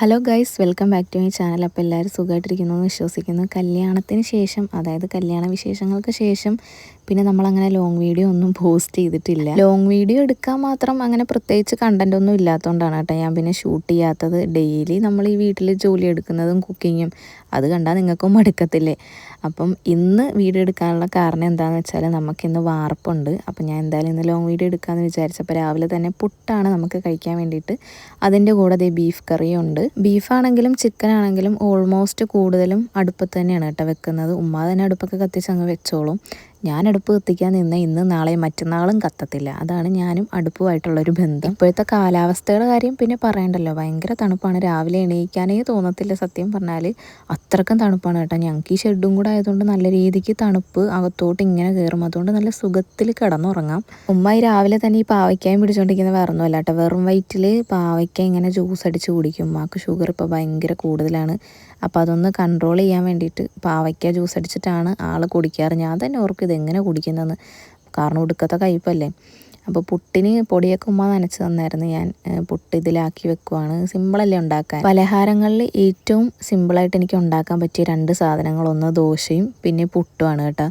Hello guys welcome back to my channel അപ്പോൾ എല്ലാവരും സുഖമായിട്ടിരിക്കുന്നു എന്ന് വിശ്വസിക്കുന്നു. കല്യാണത്തിന് ശേഷം അതായത് കല്യാണ വിശേഷങ്ങൾക്ക് ശേഷം പിന്നെ നമ്മളങ്ങനെ ലോങ് വീഡിയോ ഒന്നും പോസ്റ്റ് ചെയ്തിട്ടില്ല. ലോങ് വീഡിയോ എടുക്കാൻ മാത്രം അങ്ങനെ പ്രത്യേകിച്ച് കണ്ടന്റ് ഒന്നും ഇല്ലാത്തതുകൊണ്ടാണ് കേട്ടോ ഞാൻ പിന്നെ ഷൂട്ട് ചെയ്യാത്തത്. ഡെയിലി നമ്മൾ ഈ വീട്ടിൽ ജോലി എടുക്കുന്നതും കുക്കിങ്ങും അത് കണ്ടാൽ നിങ്ങൾക്കും മടുക്കത്തില്ലേ? അപ്പം ഇന്ന് വീഡിയോ എടുക്കാനുള്ള കാരണം എന്താണെന്ന് വെച്ചാൽ നമുക്കിന്ന് വാർപ്പുണ്ട്. അപ്പം ഞാൻ എന്തായാലും ഇന്ന് ലോങ് വീഡിയോ എടുക്കാമെന്ന് വിചാരിച്ചപ്പോൾ രാവിലെ തന്നെ പുട്ടാണ് നമുക്ക് കഴിക്കാൻ വേണ്ടിയിട്ട്. അതിന്റെ കൂടെ അതേ ബീഫ് കറിയും ഉണ്ട്. ബീഫാണെങ്കിലും ചിക്കൻ ആണെങ്കിലും ഓൾമോസ്റ്റ് കൂടുതലും അടുപ്പത്ത് തന്നെയാണ് കേട്ടോ വെക്കുന്നത്. ഉമ്മ തന്നെ അടുപ്പൊക്കെ കത്തിച്ച് അങ്ങ് വെച്ചോളും. ഞാൻ അടുപ്പ് കത്തിക്കാൻ നിന്ന് ഇന്ന് നാളെ മറ്റന്നാളും കത്തത്തില്ല. അതാണ് ഞാനും അടുപ്പുമായിട്ടുള്ളൊരു ബന്ധം. ഇപ്പോഴത്തെ കാലാവസ്ഥയുടെ കാര്യം പിന്നെ പറയണ്ടല്ലോ. ഭയങ്കര തണുപ്പാണ്. രാവിലെ എണീക്കാനേ തോന്നത്തില്ല സത്യം പറഞ്ഞാൽ അത്രക്കും തണുപ്പാണ് കേട്ടോ. ഞങ്ങൾക്ക് ഈ ഷെഡും കൂടെ ആയതുകൊണ്ട് നല്ല രീതിക്ക് തണുപ്പ് അകത്തോട്ട് ഇങ്ങനെ കയറും അതുകൊണ്ട് നല്ല സുഖത്തിൽ കിടന്നുറങ്ങാം. ഉമ്മ ഈ രാവിലെ തന്നെ ഈ പാവയ്ക്കായും പിടിച്ചുകൊണ്ടിരിക്കുന്ന വേറെ ഒന്നുമല്ല കേട്ടോ. വെറും വയറ്റിൽ പാവയ്ക്ക ഇങ്ങനെ ജ്യൂസ് അടിച്ച് കുടിക്കും. ഉമ്മാക്ക് ഷുഗർ ഇപ്പോൾ ഭയങ്കര കൂടുതലാണ്. അപ്പോൾ അതൊന്ന് കൺട്രോൾ ചെയ്യാൻ വേണ്ടിയിട്ട് പാവയ്ക്ക ജ്യൂസ് അടിച്ചിട്ടാണ് ആൾ കുടിക്കാറ്. ഞാൻ തന്നെ ഓർക്കും ഇതെങ്ങനെ കുടിക്കുന്നതെന്ന് കാരണം ഒടുക്കത്തെ കയ്പല്ലേ. അപ്പോൾ പുട്ടിന് പൊടിയൊക്കെ ഉമ്മ നനച്ച് തന്നായിരുന്നു ഞാൻ. പുട്ട് ഇതിലാക്കി വെക്കുവാണ്. സിമ്പിളല്ലേ ഉണ്ടാക്കാൻ. പലഹാരങ്ങളിൽ ഏറ്റവും സിമ്പിളായിട്ട് എനിക്ക് ഉണ്ടാക്കാൻ പറ്റിയ രണ്ട് സാധനങ്ങൾ. ഒന്ന് ദോശയും പിന്നെ പുട്ടുമാണ് കേട്ടോ.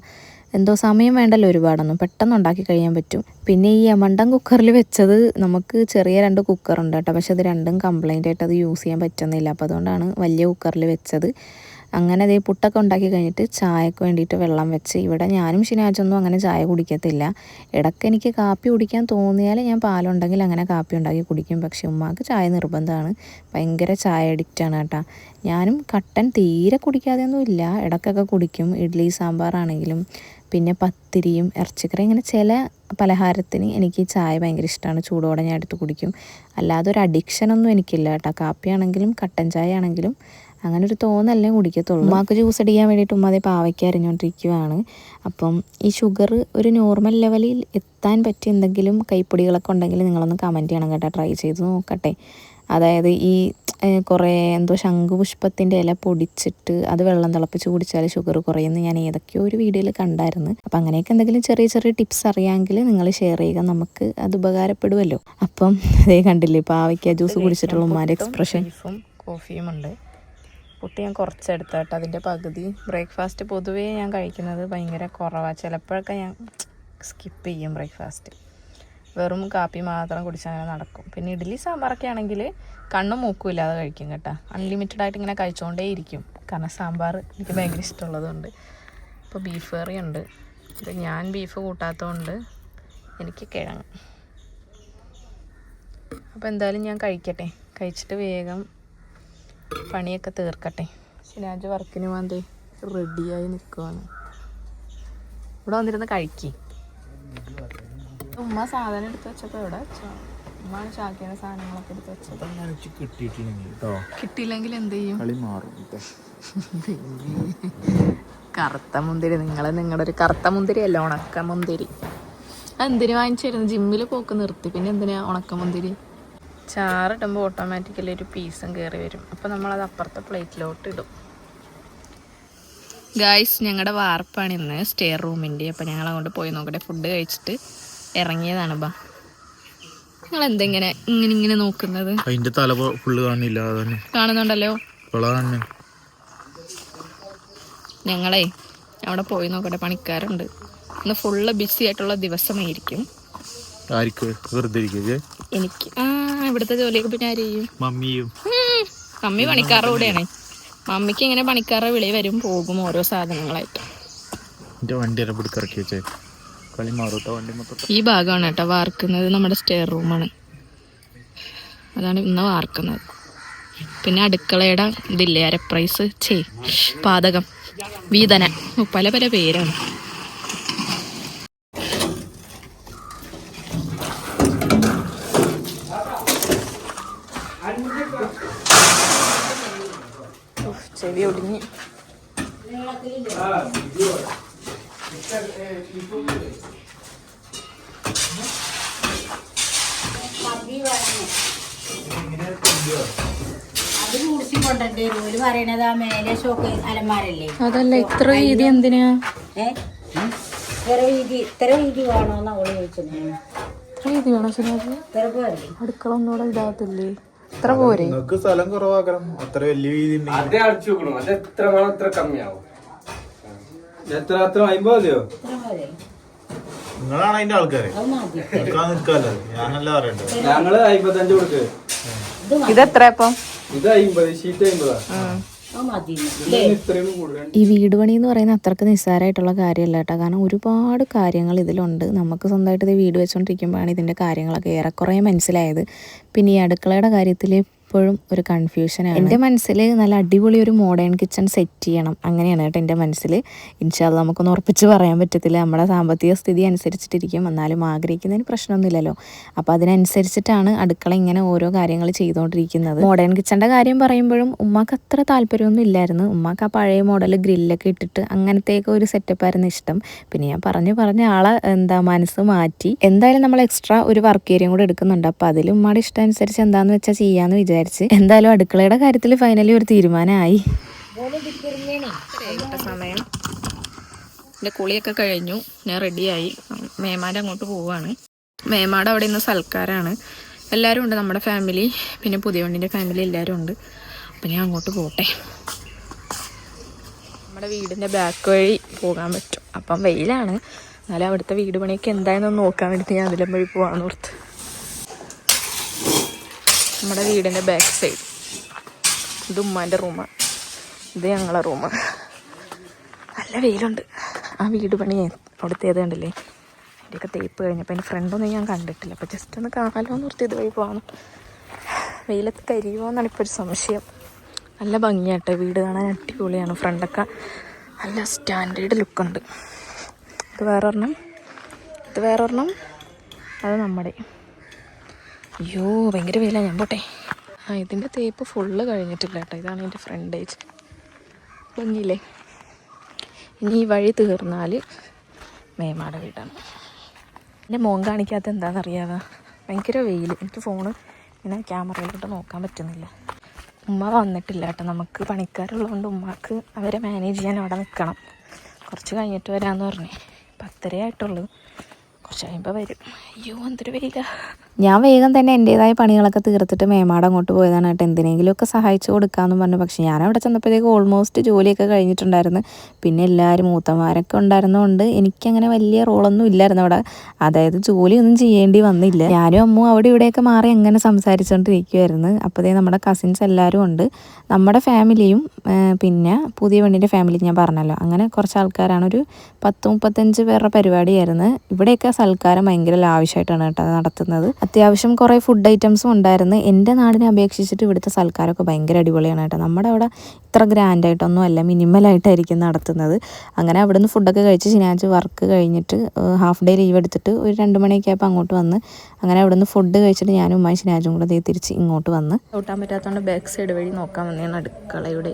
എന്തോ സമയം വേണ്ടല്ലോ ഒരുപാടൊന്നും. പെട്ടെന്ന് ഉണ്ടാക്കി കഴിയാൻ പറ്റും. പിന്നെ ഈ യമണ്ടൻ കുക്കറിൽ വെച്ചത് നമുക്ക് ചെറിയ രണ്ട് കുക്കറുണ്ട് കേട്ടോ. പക്ഷെ അത് രണ്ടും കംപ്ലൈന്റ് ആയിട്ട് അത് യൂസ് ചെയ്യാൻ പറ്റുന്നില്ല. അപ്പോൾ അതുകൊണ്ടാണ് വലിയ കുക്കറിൽ വെച്ചത്. അങ്ങനെ അതേ പുട്ടൊക്കെ ഉണ്ടാക്കി കഴിഞ്ഞിട്ട് ചായക്ക് വേണ്ടിയിട്ട് വെള്ളം വെച്ച് ഇവിടെ ഞാനും ഷിനാജൊന്നും അങ്ങനെ ചായ കുടിക്കത്തില്ല. ഇടയ്ക്ക് എനിക്ക് കാപ്പി കുടിക്കാൻ തോന്നിയാൽ ഞാൻ പാലുണ്ടെങ്കിൽ അങ്ങനെ കാപ്പി ഉണ്ടാക്കി കുടിക്കും. പക്ഷെ ഉമ്മാക്ക് ചായ നിർബന്ധമാണ്. ഭയങ്കര ചായ അഡിക്റ്റാണ് കേട്ടോ. ഞാനും കട്ടൻ തീരെ കുടിക്കാതെയൊന്നും ഇല്ല. ഇടയ്ക്കൊക്കെ കുടിക്കും. ഇഡ്ഡലി സാമ്പാറാണെങ്കിലും പിന്നെ പത്തിരിയും ഇറച്ചിക്കറി ഇങ്ങനെ ചില പലഹാരത്തിന് എനിക്ക് ചായ ഭയങ്കര ഇഷ്ടമാണ്. ചൂടോടെ ഞാൻ എടുത്ത് കുടിക്കും. അല്ലാതെ ഒരു അഡിക്ഷനൊന്നും എനിക്കില്ല കേട്ടോ. കാപ്പിയാണെങ്കിലും കട്ടൻ ചായ ആണെങ്കിലും അങ്ങനെ ഒരു തോന്നല്ലേ കുടിക്കത്തുള്ളൂ. ഉമ്മാക്ക് ജ്യൂസ് അടിക്കാൻ വേണ്ടിയിട്ട് ഉമ്മ അതേ പാവയ്ക്ക് അരിഞ്ഞുകൊണ്ടിരിക്കുകയാണ് അപ്പം ഈ ഷുഗർ ഒരു നോർമൽ ലെവലിൽ എത്താൻ പറ്റിയ എന്തെങ്കിലും കൈപ്പൊടികളൊക്കെ ഉണ്ടെങ്കിൽ നിങ്ങളൊന്ന് കമന്റ് ചെയ്യണം കേട്ടോ. ട്രൈ ചെയ്ത് നോക്കട്ടെ. അതായത് ഈ കുറേ എന്തോ ശംഖുപുഷ്പത്തിന്റെ ഇല പൊടിച്ചിട്ട് അത് വെള്ളം തിളപ്പിച്ച് കുടിച്ചാൽ ഷുഗർ കുറയുന്ന ഞാൻ ഏതൊക്കെയോ ഒരു വീഡിയോയിൽ കണ്ടായിരുന്നു. അപ്പം അങ്ങനെയൊക്കെ എന്തെങ്കിലും ചെറിയ ചെറിയ ടിപ്സ് അറിയാമെങ്കിൽ നിങ്ങൾ ഷെയർ ചെയ്യുക. നമുക്ക് അത് ഉപകാരപ്പെടുമല്ലോ അപ്പം അതേ കണ്ടില്ലേ പാവയ്ക്ക ജ്യൂസ് കുടിച്ചിട്ടുള്ള ഉമ്മാരുടെ എക്സ്പ്രഷൻ കോഫിയും ഉണ്ട്. പുട്ട് ഞാൻ കുറച്ചെടുത്താട്ടോ അതിന്റെ പകുതി. ബ്രേക്ക്ഫാസ്റ്റ് പൊതുവേ ഞാൻ കഴിക്കുന്നത് ഭയങ്കര കുറവാണ് ചിലപ്പോഴൊക്കെ ഞാൻ സ്കിപ്പ് ചെയ്യും ബ്രേക്ക്ഫാസ്റ്റ്. വെറും കാപ്പി മാത്രം കുടിച്ചാൽ നടക്കും. പിന്നെ ഇഡ്ഡലി സാമ്പാറൊക്കെ ആണെങ്കിൽ കണ്ണും മൂക്കും ഇല്ലാതെ കഴിക്കും കേട്ടോ. അൺലിമിറ്റഡ് ആയിട്ട് ഇങ്ങനെ കഴിച്ചുകൊണ്ടേ ഇരിക്കും. കാരണം സാമ്പാർ എനിക്ക് ഭയങ്കര ഇഷ്ടമുള്ളതുകൊണ്ട്. ഇപ്പോൾ ബീഫ് കറി ഉണ്ട്. ഇത് ഞാൻ ബീഫ് കൂട്ടാത്തതുകൊണ്ട് എനിക്ക് കിഴങ്ങ്. അപ്പോൾ എന്തായാലും ഞാൻ കഴിക്കട്ടെ. കഴിച്ചിട്ട് വേഗം പണിയൊക്കെ തീർക്കട്ടെ. സിനാജ് വർക്കിന് വേണ്ടി റെഡിയായി നിൽക്കുവാണ് ഇവിടെ വന്നിരുന്ന് കഴിക്കി. ഉമ്മ സാധനം എടുത്ത് വെച്ചപ്പോൾ എവിടെ വെച്ചോ? ഉമ്മ ചാക്കിയുടെ സാധനങ്ങളൊക്കെ എടുത്ത് വെച്ചത്. കിട്ടിയില്ലെങ്കിൽ എന്ത് ചെയ്യും? കളി മാറും. കറുത്ത മുന്തിരി. നിങ്ങൾ നിങ്ങളുടെ ഒരു കറുത്ത മുന്തിരി അല്ല? ഉണക്ക മുന്തിരി. എന്തിനു വാങ്ങിച്ചിരുന്നു ജിമ്മിൽ പോക്ക് നിർത്തി. പിന്നെ എന്തിനാ ഉണക്ക മുന്തിരി? ചാറിടുമ്പോൾ ഓട്ടോമാറ്റിക്കലി ഒരു പീസും കയറി വരും. അപ്പോൾ നമ്മളത് അപ്പുറത്തെ പ്ലേറ്റിലോട്ട് ഇടും ഗായ്സ് ഞങ്ങളുടെ വാർപ്പാണ് ഇന്ന് സ്റ്റേ റൂമിന്റെ അപ്പോൾ ഞങ്ങൾ അങ്ങോട്ട് പോയി നോക്കട്ടെ. ഫുഡ് കഴിച്ചിട്ട് ഇറങ്ങിയതാണ് ബാ. നിങ്ങൾ എന്തെങ്ങനെ ഇങ്ങനെ ഇങ്ങനെ നോക്കുന്നത്? അതിന്റെ തല ഫുള്ള് കാണില്ല കാണുന്നുണ്ടല്ലോ. ഞങ്ങളെ അവിടെ പോയി നോക്കട്ടെ പണിക്കാരുണ്ട്. ഇന്ന് ഫുള്ള് ബിസി ആയിട്ടുള്ള ദിവസമായിരിക്കും. എനിക്ക് ആ ഇവിടുത്തെ ജോലിയൊക്കെ പിന്നെ ആര് ചെയ്യും? മമ്മിയും. മമ്മി പണിക്കാരുടെ കൂടെയാണ്. മമ്മിക്ക് ഇങ്ങനെ പണിക്കാരുടെ വിളി വരും പോകും ഓരോ സാധനങ്ങളായിട്ട്. എന്റെ വണ്ടി എല്ലാം ഇറക്കി വെച്ചേ കളി വണ്ടി മൊത്തം ഈ ഭാഗമാണ് കേട്ടോ വാർക്കുന്നത്. നമ്മുടെ സ്റ്റെയർ റൂമാണ് അതാണ് ഇന്ന് വാർക്കുന്നത്. പിന്നെ അടുക്കളയുടെ ഇതില്ലേ അരപ്രൈസ്. ചേ പാതകം. വീതന. പല പല പേരാണ്. അതല്ല ഇത്ര രീതി എന്തിനാ? ഇത്ര വീതി ഇത്ര വീതി വേണോന്നാ ഓൾ ചോദിച്ചത്. ഇത്ര വീതി വേണോ പോരല്ലേ അടുക്കള ഒന്നുകൂടെ ഇതാകത്തില്ലേ ഇത്ര പോരെ? നിങ്ങൾക്ക് സ്ഥലം കുറവാക്കണം. അത്ര വലിയ രീതി അതേ അടിച്ചു നോക്കണം അത് എത്ര വേണം കമ്മിയാവും. എത്ര അത്ര അമ്പത് മതിയോ ഇത്ര മതി. നിങ്ങളാണ് അതിന്റെ ആൾക്കാര് നിൽക്കാല്ലോ. ഞാനല്ല പറയണ്ടത് ഞങ്ങൾ അമ്പത്തഞ്ച് കൊടുക്ക്. ഇതെത്ര ഇപ്പം ഇത് അമ്പത് ഷീറ്റ് അമ്പതാ ഈ വീട് പണി എന്ന് പറയുന്നത് അത്രയ്ക്ക് നിസ്സാരമായിട്ടുള്ള കാര്യമല്ല കേട്ടോ. കാരണം ഒരുപാട് കാര്യങ്ങൾ ഇതിലുണ്ട്. നമുക്ക് സ്വന്തമായിട്ട് ഇത് വീട് വെച്ചുകൊണ്ടിരിക്കുമ്പോഴാണ് ഇതിന്റെ കാര്യങ്ങളൊക്കെ ഏറെക്കുറെ മനസ്സിലായത്. പിന്നെ ഈ അടുക്കളയുടെ കാര്യത്തിൽ എപ്പോഴും ഒരു കൺഫ്യൂഷനാണ് എന്റെ മനസ്സിൽ നല്ല അടിപൊളി ഒരു മോഡേൺ കിച്ചൺ സെറ്റ് ചെയ്യണം. അങ്ങനെയാണ് കേട്ടോ എന്റെ മനസ്സിൽ ഇൻഷാല്ല നമുക്കൊന്നും ഉറപ്പിച്ച് പറയാൻ പറ്റത്തില്ല. നമ്മുടെ സാമ്പത്തിക സ്ഥിതി അനുസരിച്ചിട്ടിരിക്കും. എന്നാലും ആഗ്രഹിക്കുന്നതിന് പ്രശ്നമൊന്നുമില്ലല്ലോ. അപ്പോൾ അതിനനുസരിച്ചിട്ടാണ് അടുക്കള ഇങ്ങനെ ഓരോ കാര്യങ്ങൾ ചെയ്തുകൊണ്ടിരിക്കുന്നത്. മോഡേൺ കിച്ചന്റെ കാര്യം പറയുമ്പോഴും ഉമ്മാക്ക് അത്ര താല്പര്യമൊന്നും ഇല്ലായിരുന്നു. ഉമ്മാക്ക് ആ പഴയ മോഡൽ ഗ്രില്ലൊക്കെ ഇട്ടിട്ട് അങ്ങനത്തെയൊക്കെ ഒരു സെറ്റപ്പ് ആയിരുന്നു ഇഷ്ടം. പിന്നെ ഞാൻ പറഞ്ഞു പറഞ്ഞ ആളെ എന്താ മനസ്സ് മാറ്റി. എന്തായാലും നമ്മൾ എക്സ്ട്രാ ഒരു വർക്ക് ഏരിയയും കൂടെ എടുക്കുന്നുണ്ട്. അപ്പോൾ അതിൽ ഉമ്മയുടെ ഇഷ്ടം അനുസരിച്ച് എന്താണെന്ന് വെച്ചാൽ ചെയ്യാമെന്ന് വിചാരിച്ച് എന്തായാലും അടുക്കളയുടെ കാര്യത്തിൽ ഫൈനലി ഒരു തീരുമാനമായി. സമയം. എന്റെ കുളിയൊക്കെ കഴിഞ്ഞു. ഞാൻ റെഡിയായി മേമാട് അങ്ങോട്ട് പോവുകയാണ് മേമാട് അവിടെ ഇന്ന് സൽക്കാരാണ്. എല്ലാവരും ഉണ്ട് നമ്മുടെ ഫാമിലി പിന്നെ പുതിയ വണ്ടിന്റെ ഫാമിലി എല്ലാവരും ഉണ്ട്. അപ്പം ഞാൻ അങ്ങോട്ട് പോട്ടെ. നമ്മുടെ വീടിന്റെ ബാക്ക് വഴി പോകാൻ പറ്റും. അപ്പം വെയിലാണ്. എന്നാലും അവിടുത്തെ വീട് പണിയൊക്കെ എന്തായെന്നൊന്ന് നോക്കാൻ വേണ്ടിയിട്ട് ഞാൻ അതിലും വഴി പോകാമെന്ന് ഓർത്ത്. നമ്മുടെ വീടിന്റെ ബാക്ക് സൈഡ് ഇത് ഉമ്മാന്റെ റൂമാണ് ഇത് ഞങ്ങളെ റൂം നല്ല വെയിലുണ്ട്. ആ വീട് പണി അവിടുത്തേത് കണ്ടില്ലേ? അതിന്റെയൊക്കെ തേപ്പ് കഴിഞ്ഞപ്പോൾ എന്റെ ഫ്രണ്ടൊന്നും ഞാൻ കണ്ടിട്ടില്ല. അപ്പോൾ ജസ്റ്റ് ഒന്ന് കാണാലോ എന്ന് ഓർത്ത് ഇതുവഴി പോകാം വെയിലത്ത് കരിയുമോ എന്നാണ് ഇപ്പോൾ ഒരു സംശയം. നല്ല ഭംഗിയാട്ടെ വീട് കാണാൻ അടിപൊളിയാണ്. ഫ്രണ്ടൊക്കെ നല്ല സ്റ്റാൻഡേർഡ് ലുക്കുണ്ട് ഇത് വേറൊരെണ്ണം. ഇത് വേറൊരെണ്ണം. അത് നമ്മുടെ. അയ്യോ ഭയങ്കര വെയിലാണ് ഞാൻ പോട്ടെ. ആ ഇതിന്റെ തേപ്പ് ഫുള്ള് കഴിഞ്ഞിട്ടില്ല കേട്ടോ. ഇതാണ് എന്റെ ഫ്രണ്ടേജ് ഭംഗിയില്ലേ ഇനി ഈ വഴി തീർന്നാൽ മേമാട വീടാണ്. എന്റെ മോൻ കാണിക്കാത്ത എന്താണെന്നറിയാതെ ഭയങ്കര വെയിൽ എനിക്ക് ഫോണ് ഇങ്ങനെ ക്യാമറയിലോട്ട് നോക്കാൻ പറ്റുന്നില്ല. ഉമ്മ വന്നിട്ടില്ല കേട്ടോ. നമുക്ക് പണിക്കാരുള്ളതുകൊണ്ട് ഉമ്മക്ക് അവരെ മാനേജ് ചെയ്യാൻ അവിടെ നിൽക്കണം കുറച്ച് കഴിഞ്ഞിട്ട് വരാമെന്ന് പറഞ്ഞേ. പത്തരയായിട്ടുള്ളൂ. കുറച്ച് കഴിയുമ്പോൾ വരും. അയ്യോ എന്തൊരു വെയില. ഞാൻ വേഗം തന്നെ എന്റേതായ പണികളൊക്കെ തീർത്തിട്ട് മേമാട് അങ്ങോട്ട് പോയതാണ് കേട്ടോ. എന്തിനെങ്കിലുമൊക്കെ സഹായിച്ചു കൊടുക്കാമെന്ന് പറഞ്ഞു. പക്ഷേ ഞാൻ അവിടെ ചെന്നപ്പോഴത്തേക്ക് ഓൾമോസ്റ്റ് ജോലിയൊക്കെ കഴിഞ്ഞിട്ടുണ്ടായിരുന്നു. പിന്നെ എല്ലാവരും മൂത്തമാരൊക്കെ ഉണ്ടായിരുന്നതുകൊണ്ട് എനിക്കങ്ങനെ വലിയ റോളൊന്നും ഇല്ലായിരുന്നു അവിടെ. അതായത് ജോലിയൊന്നും ചെയ്യേണ്ടി വന്നില്ല. ഞാനും അമ്മു അവിടെ ഇവിടെയൊക്കെ മാറി അങ്ങനെ സംസാരിച്ചുകൊണ്ടിരിക്കുമായിരുന്നു അപ്പോഴേ നമ്മുടെ കസിൻസ് എല്ലാവരും ഉണ്ട്. നമ്മുടെ ഫാമിലിയും പിന്നെ പുതിയ പെണ്ണിന്റെ ഫാമിലി ഞാൻ പറഞ്ഞല്ലോ. അങ്ങനെ കുറച്ച് ആൾക്കാരാണ്. ഒരു പത്ത് മുപ്പത്തഞ്ച് പേരുടെ പരിപാടിയായിരുന്നു. ഇവിടെയൊക്കെ സൽക്കാരം ഭയങ്കര ലാവശ്യമായിട്ടാണ് കേട്ടോ നടത്തുന്നത്. അത്യാവശ്യം കുറേ ഫുഡ് ഐറ്റംസും ഉണ്ടായിരുന്നു. എന്റെ നാടിനെ അപേക്ഷിച്ചിട്ട് ഇവിടുത്തെ സൽക്കാരമൊക്കെ ഭയങ്കര അടിപൊളിയാണ് കേട്ടോ. നമ്മുടെ അവിടെ ഇത്ര ഗ്രാൻഡായിട്ടൊന്നും അല്ല മിനിമലായിട്ടായിരിക്കും നടത്തുന്നത്. അങ്ങനെ അവിടുന്ന് ഫുഡൊക്കെ കഴിച്ച് ശനിയാഴ്ച വർക്ക് കഴിഞ്ഞിട്ട് ഹാഫ് ഡേ ലീവ് എടുത്തിട്ട് ഒരു രണ്ട് മണിയൊക്കെ ആയപ്പോൾ അങ്ങോട്ട് വന്ന് അങ്ങനെ അവിടുന്ന് ഫുഡ് കഴിച്ചിട്ട് ഞാനും ഉമ്മായി ശനിയാഴ്ചയും കൂടെ ദേ തിരിച്ച് ഇങ്ങോട്ട് വന്ന്. ചവിട്ടാൻ പറ്റാത്തതുകൊണ്ട് ബാക്ക് സൈഡ് വഴി നോക്കാൻ വന്നതാണ് അടുക്കളയുടെ.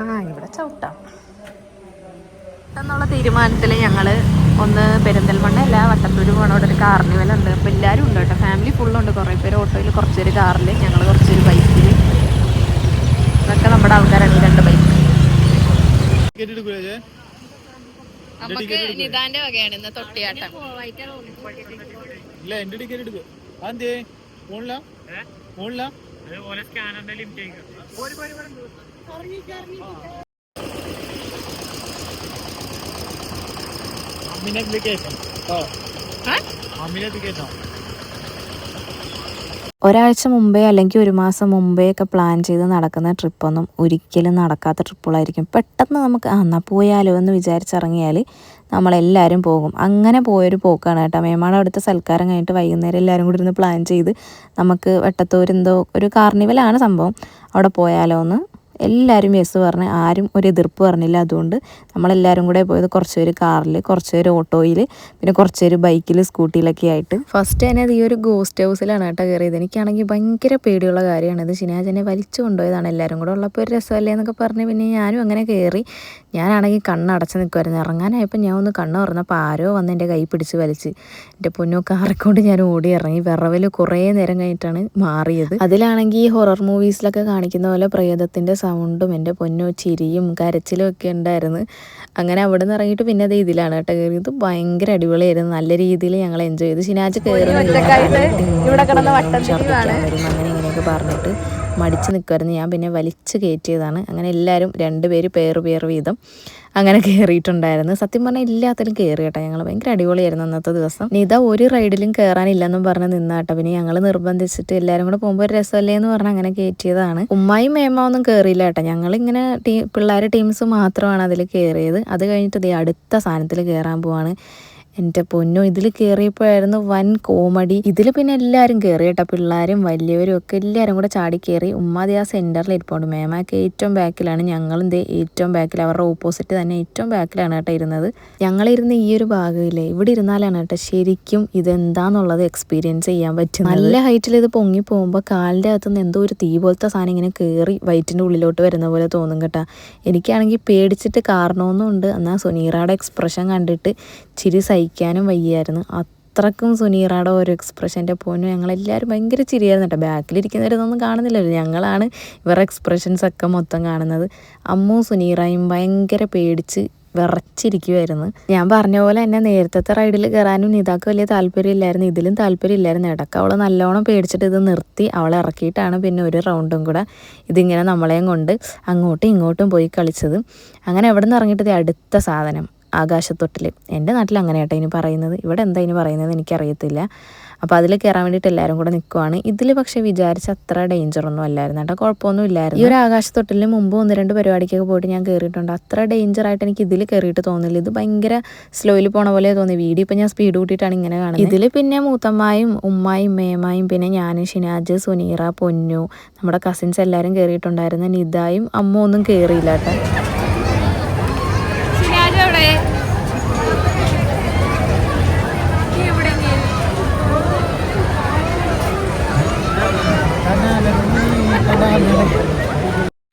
ആ ഇവിടെ ചവിട്ടാം. എന്നുള്ള തീരുമാനത്തിൽ ഞങ്ങൾ ഒന്ന് പെരിന്തൽമണ്ണ അല്ല വട്ടത്തൂര് പോകണ അവിടെ ഒരു കാർണിവൽ ഉണ്ട് അപ്പോൾ എല്ലാവരും ഉണ്ട് കേട്ടോ. ഫാമിലി ഫുള്ളുണ്ട് കുറേ പേര് ഓട്ടോയിൽ കുറച്ച് പേര് കാറിൽ ഞങ്ങൾ കുറച്ച് പേര് ബൈക്കിൽ ഇതൊക്കെ നമ്മുടെ ആൾക്കാരാണ് രണ്ട് ബൈക്ക് ടിക്കറ്റ് എടുക്കൂലേ നമുക്ക് നിതാന്റെ വകയാണ് ഇന്ന് തൊട്ടിയാട്ടം. ഇല്ല എന്റെ ടിക്കറ്റ് അതെന്തേ? ഫോണില? ഫോണില? അമ്മിനെ കയറ്റാം ഒരാഴ്ച മുമ്പേ അല്ലെങ്കിൽ ഒരു മാസം മുമ്പേ ഒക്കെ പ്ലാൻ ചെയ്ത് നടക്കുന്ന ട്രിപ്പൊന്നും ഒരിക്കലും നടക്കാത്ത ട്രിപ്പുകളായിരിക്കും പെട്ടെന്ന് നമുക്ക് എന്നാൽ പോയാലോ എന്ന് വിചാരിച്ചിറങ്ങിയാൽ നമ്മളെല്ലാവരും പോകും. അങ്ങനെ പോയൊരു പോക്കാണ് കേട്ടോ. മേമാട് അവിടുത്തെ സൽക്കാരം കഴിഞ്ഞിട്ട് വൈകുന്നേരം എല്ലാവരും കൂടി ഇരുന്ന് പ്ലാൻ ചെയ്ത് നമുക്ക് വെട്ടത്തൂരെന്തോ ഒരു കാർണിവലാണ് സംഭവം. അവിടെ പോയാലോ എന്ന് എല്ലാവരും യെസ് പറഞ്ഞ് ആരും ഒരു എതിർപ്പ് പറഞ്ഞില്ല. അതുകൊണ്ട് നമ്മളെല്ലാവരും കൂടെ പോയത് കുറച്ച് പേര് കാറിൽ കുറച്ച് പേര് ഓട്ടോയിൽ പിന്നെ കുറച്ച് പേര് ബൈക്കിൽ സ്കൂട്ടിയിലൊക്കെ ആയിട്ട്. ഫസ്റ്റ് തന്നെ അത് ഈ ഒരു ഗോസ്റ്റ് ഹൗസിലാണ് കേട്ടോ കയറിയത് എനിക്കാണെങ്കിൽ ഭയങ്കര പേടിയുള്ള കാര്യമാണ്. ഇത് ഷിനാജനെ വലിച്ചു കൊണ്ടുപോയതാണ്. എല്ലാവരും കൂടെ ഉള്ളപ്പോൾ ഒരു രസമല്ലേ എന്നൊക്കെ പറഞ്ഞ് പിന്നെ ഞാനും അങ്ങനെ കയറി ഞാനാണെങ്കിൽ കണ്ണടച്ച് നിൽക്കുമായിരുന്നു ഇറങ്ങാനായപ്പോൾ ഞാൻ ഒന്ന് കണ്ണ് തുറന്നപ്പോൾ ആരോ വന്ന് എന്റെ കൈ പിടിച്ച് വലിച്ച്. എന്റെ പൊന്നോ കാറിക്കൊണ്ട് ഞാൻ ഓടി ഇറങ്ങി. വിറവൽ കുറേ നേരം കഴിഞ്ഞിട്ടാണ് മാറിയത്. അതിലാണെങ്കിൽ ഈ ഹൊറർ മൂവീസിലൊക്കെ കാണിക്കുന്ന പോലെ പ്രേതത്തിന്റെ സൗണ്ടും എന്റെ പൊന്നോ ചിരിയും കരച്ചിലും ഒക്കെ ഉണ്ടായിരുന്നു. അങ്ങനെ അവിടെ നിന്ന് ഇറങ്ങിയിട്ട് പിന്നെ അത് ഇതിലാണ് കേട്ടോ കയറിയത് ഭയങ്കര അടിപൊളിയായിരുന്നു. നല്ല രീതിയിൽ ഞങ്ങൾ എൻജോയ് ചെയ്തു. ശനിയാഴ്ച കയറി അങ്ങനെ ഇങ്ങനെയൊക്കെ പറഞ്ഞിട്ട്. മടിച്ച് നിൽക്കുമായിരുന്നു ഞാൻ പിന്നെ വലിച്ച് കയറ്റിയതാണ്. അങ്ങനെ എല്ലാവരും രണ്ട് പേര് പേർ പേർ വീതം അങ്ങനെ കയറിയിട്ടുണ്ടായിരുന്നു സത്യം പറഞ്ഞാൽ എല്ലാത്തിലും കയറി കേട്ടോ ഞങ്ങൾ ഭയങ്കര അടിപൊളിയായിരുന്നു അന്നത്തെ ദിവസം. നിത ഒരു റൈഡിലും കയറാനില്ലെന്നും പറഞ്ഞ് നിന്നാട്ടോ പിന്നെ ഞങ്ങൾ നിർബന്ധിച്ചിട്ട് എല്ലാവരും കൂടെ പോകുമ്പോൾ ഒരു രസമല്ലേ എന്ന് പറഞ്ഞ് അങ്ങനെ കയറ്റിയതാണ് ഉമ്മായും മേമാവൊന്നും കയറിയില്ല കേട്ടോ. ഞങ്ങളിങ്ങനെ ടീം പിള്ളേർ ടീംസ് മാത്രമാണ് അതിൽ കയറിയത് അത് കഴിഞ്ഞിട്ട് അടുത്ത സാധനത്തിൽ കയറാൻ പോവാണ്. എന്റെ പൊന്നോ ഇതിൽ കയറിയപ്പോഴായിരുന്നു വൻ കോമഡി. ഇതിൽ പിന്നെ എല്ലാവരും കയറി കേട്ടോ പിള്ളേരും വലിയവരും ഒക്കെ എല്ലാവരും കൂടെ ചാടി കയറി ഉമ്മാതി ആ സെന്ററിൽ ഇരിപ്പുണ്ട്. മേമാക്ക് ഏറ്റവും ബാക്കിലാണ് ഞങ്ങളും ദേ ഏറ്റവും ബാക്കിൽ അവരുടെ ഓപ്പോസിറ്റ് തന്നെ ഏറ്റവും ബാക്കിലാണ് കേട്ടോ ഇരുന്നത്. ഞങ്ങളിരുന്ന ഈ ഒരു ഭാഗമില്ലേ ഇവിടെ ഇരുന്നാലാണ് കേട്ടോ ശരിക്കും ഇതെന്താന്നുള്ളത് എക്സ്പീരിയൻസ് ചെയ്യാൻ പറ്റും നല്ല ഹൈറ്റിൽ ഇത് പൊങ്ങി പോകുമ്പോൾ കാലിന്റെ അകത്തുനിന്ന് എന്തോ ഒരു തീ പോലത്തെ സാധനം ഇങ്ങനെ കയറി വയറ്റിന്റെ ഉള്ളിലോട്ട് വരുന്ന പോലെ തോന്നും കേട്ടോ. എനിക്കാണെങ്കിൽ പേടിച്ചിട്ട് കാരണമൊന്നും ഉണ്ട് എന്നാൽ സുനീറയുടെ എക്സ്പ്രഷൻ കണ്ടിട്ട് ചിരി സഹിക്കാനും വയ്യായിരുന്നു. അത്രക്കും സുനീറയുടെ ഒരു എക്സ്പ്രഷന്റെ പോലും ഞങ്ങളെല്ലാവരും ഭയങ്കര ചിരിയായിരുന്നു കേട്ടോ. ബാക്കിലിരിക്കുന്നവരൊന്നും കാണുന്നില്ലല്ലോ. ഞങ്ങളാണ് ഇവരുടെ എക്സ്പ്രഷൻസ് ഒക്കെ മൊത്തം കാണുന്നത്. അമ്മു സുനീറയും ഭയങ്കര പേടിച്ച് വിറച്ചിരിക്കുമായിരുന്നു ഞാൻ പറഞ്ഞ പോലെ എന്നെ നേരത്തെ റൈഡിൽ കയറാനും നിതാക്ക് വലിയ താല്പര്യമില്ലായിരുന്നു. ഇതിലും താല്പര്യമില്ലായിരുന്നു. ഇടയ്ക്ക് അവൾ നല്ലോണം പേടിച്ചിട്ട് ഇത് നിർത്തി അവളെ ഇറക്കിയിട്ടാണ് പിന്നെ ഒരു റൗണ്ടും കൂടെ ഇതിങ്ങനെ നമ്മളെയും കൊണ്ട് അങ്ങോട്ടും ഇങ്ങോട്ടും പോയി കളിച്ചത്. അങ്ങനെ എവിടെ നിന്ന് ഇറങ്ങിയിട്ട് അടുത്ത സാധനം. ആകാശത്തൊട്ടിൽ എന്റെ നാട്ടിൽ അങ്ങനെ കേട്ടോ ഇനി പറയുന്നത്. ഇവിടെ എന്താ ഇനി പറയുന്നത് എനിക്കറിയത്തില്ല. അപ്പോൾ അതിൽ കയറാൻ വേണ്ടിയിട്ട് എല്ലാവരും കൂടെ നിൽക്കുവാണ് ഇതിൽ പക്ഷേ വിചാരിച്ച അത്ര ഡേഞ്ചർ ഒന്നും അല്ലായിരുന്നു കേട്ടോ. കുഴപ്പമൊന്നും ഇല്ലായിരുന്നു. ഈ ഒരു ആകാശത്തൊട്ടിലിന് മുമ്പ് ഒന്ന് രണ്ട് പരിപാടിക്കൊക്കെ പോയിട്ട് ഞാൻ കയറിയിട്ടുണ്ട് അത്ര ഡേഞ്ചർ ആയിട്ട് എനിക്ക് ഇതിൽ കയറിയിട്ട് തോന്നില്ല ഇത് ഭയങ്കര സ്ലോയിൽ പോണ പോലെ തോന്നി വീഡിയോ ഇപ്പം ഞാൻ സ്പീഡ് കൂട്ടിയിട്ടാണ് ഇങ്ങനെ കാണുന്നത്. ഇതിൽ പിന്നെ മൂത്തമ്മായും ഉമ്മായും മേമായും പിന്നെ ഞാൻ ഷിനാജ് സുനീറ പൊന്നു നമ്മുടെ കസിൻസ് എല്ലാവരും കയറിയിട്ടുണ്ടായിരുന്നു നിതായും അമ്മ ഒന്നും കയറിയില്ല കേട്ടോ.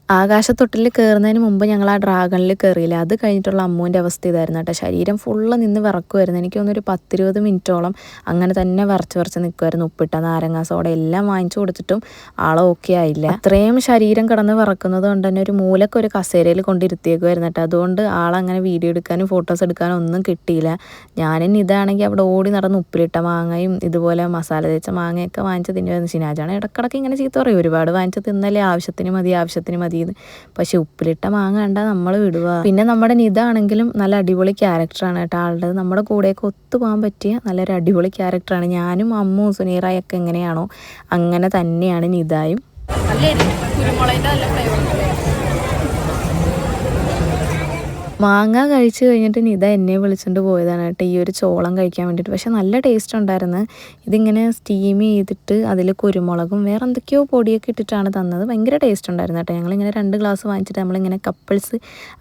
ആകാശത്തൊട്ടിൽ കയറുന്നതിന് മുമ്പ് ഞങ്ങൾ ആ ഡ്രാഗണിൽ കയറിയില്ല അത് കഴിഞ്ഞിട്ടുള്ള അമ്മുവിന്റെ അവസ്ഥ ഇതായിരുന്നു കേട്ടോ. ശരീരം ഫുള്ള് നിന്ന് വിറക്കുമായിരുന്നു എനിക്ക് തോന്നുന്നു ഒരു പത്തിരുപത് മിനിറ്റോളം അങ്ങനെ തന്നെ വിറച്ച് വിറച്ച് നിൽക്കുമായിരുന്നു ഉപ്പിട്ട നാരങ്ങ സോഡ എല്ലാം വാങ്ങിച്ചു കൊടുത്തിട്ടും ആളെ ഓക്കെ ആയില്ല. അത്രയും ശരീരം കിടന്ന് വിറക്കുന്നത് കൊണ്ട് തന്നെ ഒരു മൂലക്ക് ഒരു കസേരയിൽ കൊണ്ടിരുത്തിയേക്കുമായിരുന്നു കേട്ടോ. അതുകൊണ്ട് ആളങ്ങനെ വീഡിയോ എടുക്കാനും ഫോട്ടോസ് എടുക്കാനും ഒന്നും കിട്ടിയില്ല. ഞാനും ഇതാണെങ്കിൽ അവിടെ ഓടി നടന്ന് ഉപ്പിലിട്ട മാങ്ങയും ഇതുപോലെ മസാല തേച്ച മാങ്ങയൊക്കെ വാങ്ങിച്ച് തിന്നുമായിരുന്നു ശിനാജാണ് ഇടക്കിടക്ക് ഇങ്ങനെ ചീത്ത പറയും. ഒരുപാട് വാങ്ങിച്ച് തിന്നല്ലേ? ആവശ്യത്തിന് മതി ആവശ്യത്തിന് മതി. എന്ന് പക്ഷെ ഉപ്പിലിട്ട മാങ്ങ കണ്ട നമ്മൾ വിടുക പിന്നെ നമ്മുടെ നിതാണെങ്കിലും നല്ല അടിപൊളി ക്യാരക്ടറാണ് കേട്ടോ ആളുടെ നമ്മുടെ കൂടെയൊക്കെ ഒത്തുപോകാൻ പറ്റിയ നല്ലൊരു അടിപൊളി ക്യാരക്ടറാണ്. ഞാനും അമ്മു സുനീറായൊക്കെ എങ്ങനെയാണോ അങ്ങനെ തന്നെയാണ് നിതായും മാങ്ങ കഴിച്ചു കഴിഞ്ഞിട്ട് നിത എന്നെ വിളിച്ചുകൊണ്ട് പോയതാണ് കേട്ടോ. ഈ ഒരു ചോളം കഴിക്കാൻ വേണ്ടിയിട്ട് പക്ഷെ നല്ല ടേസ്റ്റ് ഉണ്ടായിരുന്നു. ഇതിങ്ങനെ സ്റ്റീം ചെയ്തിട്ട് അതിൽ കുരുമുളകും വേറെ എന്തൊക്കെയോ പൊടിയൊക്കെ ഇട്ടിട്ടാണ് തന്നത്. ഭയങ്കര ടേസ്റ്റ് ഉണ്ടായിരുന്നു കേട്ടോ. ഞങ്ങളിങ്ങനെ രണ്ട് ഗ്ലാസ് വാങ്ങിച്ചിട്ട് നമ്മളിങ്ങനെ കപ്പിൾസ്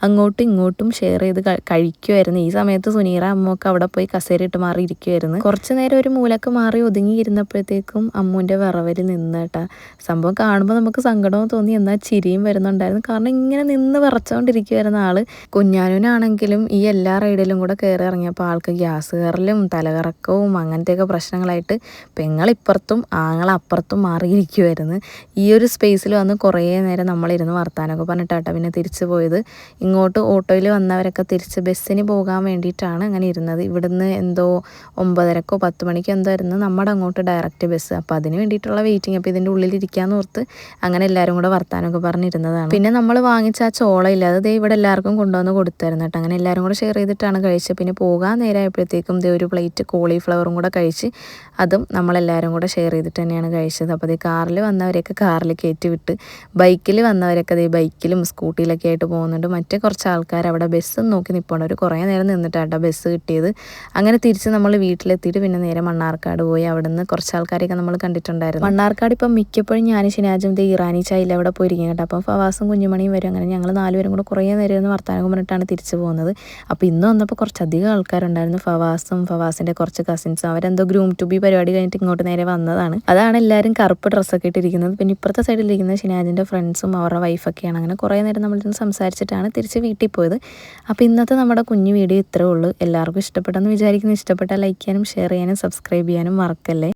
അങ്ങോട്ടും ഇങ്ങോട്ടും ഷെയർ ചെയ്ത് കഴിക്കുമായിരുന്നു ഈ സമയത്ത് സുനീറ അമ്മൊക്കെ അവിടെ പോയി കസേര ഇട്ട് മാറി ഇരിക്കുമായിരുന്നു കുറച്ച് നേരം ഒരു മൂലക്ക് മാറി ഒതുങ്ങി ഇരുന്നപ്പോഴത്തേക്കും അമ്മുവിന്റെ വിറവൽ നിന്ന് കേട്ടോ. സംഭവം കാണുമ്പോൾ നമുക്ക് സങ്കടവും തോന്നി. എന്നാൽ ചിരിയും വരുന്നുണ്ടായിരുന്നു. കാരണം ഇങ്ങനെ നിന്ന് വിറച്ചുകൊണ്ടിരിക്കുമായിരുന്ന ആൾ. കുഞ്ഞാനുവിനാണെങ്കിലും ഈ എല്ലാ റൈഡിലും കൂടെ കയറി ഇറങ്ങിയപ്പോൾ ആൾക്ക് ഗ്യാസ് കയറലും തലകറക്കവും അങ്ങനത്തെയൊക്കെ പ്രശ്നങ്ങളായിട്ട് പെങ്ങളിപ്പുറത്തും ആങ്ങളപ്പുറത്തും മാറിയിരിക്കുമായിരുന്നു ഈ ഒരു സ്പേസിൽ വന്ന് കുറേ നേരം നമ്മളിരുന്ന് വർത്താനമൊക്കെ പറഞ്ഞിട്ടാട്ടോ പിന്നെ തിരിച്ചു പോയത്. ഇങ്ങോട്ട് ഓട്ടോയിൽ വന്നവരൊക്കെ തിരിച്ച് ബസ്സിന് പോകാൻ വേണ്ടിയിട്ടാണ് അങ്ങനെ ഇരുന്നത്. ഇവിടുന്ന് എന്തോ ഒമ്പതരക്കോ പത്ത് മണിക്കോ എന്തോ ആയിരുന്നു നമ്മുടെ അങ്ങോട്ട് ഡയറക്റ്റ് ബസ്. അപ്പോൾ അതിന് വേണ്ടിയിട്ടുള്ള വെയിറ്റിംഗ് അപ്പോൾ ഇതിന്റെ ഉള്ളിൽ ഇരിക്കാന്ന് ഓർത്ത് അങ്ങനെ എല്ലാവരും കൂടെ വർത്താനമൊക്കെ പറഞ്ഞിരുന്നതാണ്. പിന്നെ നമ്മൾ വാങ്ങിച്ച ആ ചോളയില്ല. അത് ഇവിടെ എല്ലാവർക്കും കൊണ്ടുവന്ന് കൊടുത്തായിരുന്നു കേട്ടോ. അങ്ങനെ എല്ലാവരും കൂടെ ഷെയർ ചെയ്തിട്ടാണ് കഴിച്ചത്. പിന്നെ പോകാൻ നേരമായപ്പോഴത്തേക്കും ദേ ഒരു പ്ലേറ്റ് കോളിഫ്ലവറും കൂടെ കഴിച്ച് അതും നമ്മളെല്ലാവരും കൂടെ ഷെയർ ചെയ്തിട്ട് തന്നെയാണ് കഴിച്ചത്. അപ്പോൾ അതേ കാറിൽ വന്നവരെയൊക്കെ കാറിൽ കയറ്റി വിട്ട് ബൈക്കിൽ വന്നവരൊക്കെ അതേ ബൈക്കിലും സ്കൂട്ടിയിലൊക്കെ ആയിട്ട് പോകുന്നുണ്ട്. മറ്റേ കുറച്ച് ആൾക്കാർ അവിടെ ബസ്സും നോക്കി നിൽപ്പുണ്ട് ഒരു കുറേ നേരം നിന്നിട്ടാട്ടോ ബസ് കിട്ടിയത്. അങ്ങനെ തിരിച്ച് നമ്മൾ വീട്ടിലെത്തിയിട്ട് പിന്നെ നേരെ മണ്ണാർക്കാട് പോയി. അവിടെ നിന്ന് കുറച്ച് ആൾക്കാരെയൊക്കെ നമ്മൾ കണ്ടിട്ടുണ്ടായിരുന്നു. മണ്ണാർക്കാട് ഇപ്പം മിക്കപ്പോഴും ഞാൻ ഷിനാജും ഇത് ഇറാനി ചായയിൽ അവിടെ പോയിരിക്കും കേട്ടോ. അപ്പം ഫവാസും കുഞ്ഞുമണിയും വരും. അങ്ങനെ ഞങ്ങൾ നാലുപേരും കൂടെ കുറേ നേരം വർത്താനം പറഞ്ഞിട്ടാണ് തിരിച്ചു പോകുന്നത്. അപ്പോൾ ഇന്ന് വന്നപ്പോൾ കുറച്ചധികം ആൾക്കാരുണ്ടായിരുന്നു. ഫവാസും ഫവാസിന്റെ കുറച്ച് കസിൻസും അവരെന്തോ ഗ്രൂം ടു ബി പരിപാടി കഴിഞ്ഞിട്ട് ഇങ്ങോട്ട് നേരെ വന്നതാണ്. അതാണ് എല്ലാവരും കറുപ്പ് ഡ്രസ്സൊക്കെ ഇട്ടിരിക്കുന്നത്. പിന്നെ ഇപ്പുറത്തെ സൈഡിലിരിക്കുന്ന ഷിനാജിന്റെ ഫ്രണ്ട്സും അവരുടെ വൈഫൊക്കെയാണ് അങ്ങനെ കുറേ നേരം നമ്മളിരുന്ന് സംസാരിച്ചിട്ടാണ് തിരിച്ച് വീട്ടിൽ പോയത്. അപ്പോൾ ഇന്നത്തെ നമ്മുടെ കുഞ്ഞു വീഡിയോ ഇത്രേ ഉള്ളൂ. എല്ലാവർക്കും ഇഷ്ടപ്പെട്ടെന്ന് വിചാരിക്കുന്നു. ഇഷ്ടപ്പെട്ടാൽ ലൈക്ക് ചെയ്യാനും ഷെയർ ചെയ്യാനും സബ്സ്ക്രൈബ് ചെയ്യാനും മറക്കല്ലേ?